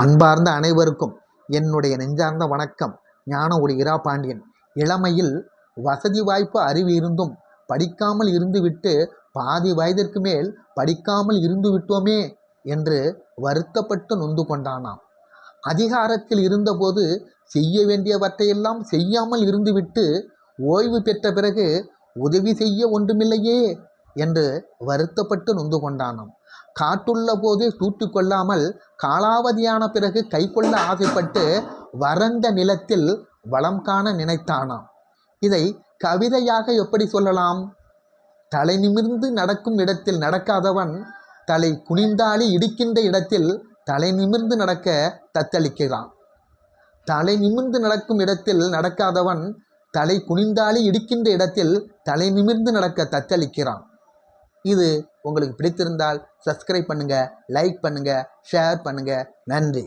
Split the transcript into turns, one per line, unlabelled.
அன்பார்ந்த அனைவருக்கும் என்னுடைய நெஞ்சார்ந்த வணக்கம். ஞான ஒரு இரா பாண்டியன் இளமையில் வசதி வாய்ப்பு அறிவு இருந்தும் படிக்காமல் இருந்துவிட்டு பாதி வயதிற்கு மேல் படிக்காமல் இருந்து விட்டோமே என்று வருத்தப்பட்டு நொந்து கொண்டானாம். அதிகாரத்தில் இருந்தபோது செய்ய வேண்டியவற்றையெல்லாம் செய்யாமல் இருந்துவிட்டு ஓய்வு பெற்ற பிறகு உதவி செய்ய ஒன்றுமில்லையே என்று வருத்தப்பட்டு நொந்து கொண்டானாம். காட்டுள்ள போதே தூத்து கொள்ளாமல் காலாவதியான பிறகு கை கொள்ள ஆசைப்பட்டு வறண்ட நிலத்தில் வளம் காண நினைத்தானாம். இதை கவிதையாக எப்படி சொல்லலாம்? தலை நிமிர்ந்து நடக்கும் இடத்தில் நடக்காதவன் தலை குனிந்தாடி இடிக்கின்ற இடத்தில் தலை நிமிர்ந்து நடக்க தத்தளிக்கிறான். தலை நிமிர்ந்து நடக்கும் இடத்தில் நடக்காதவன் தலை குனிந்தாடி இடிக்கின்ற இடத்தில் தலை நிமிர்ந்து நடக்க தத்தளிக்கிறான். இது உங்களுக்கு பிடித்திருந்தால் சப்ஸ்கிரைப் பண்ணுங்கள் லைக் பண்ணுங்கள் ஷேர் பண்ணுங்கள் நன்றி.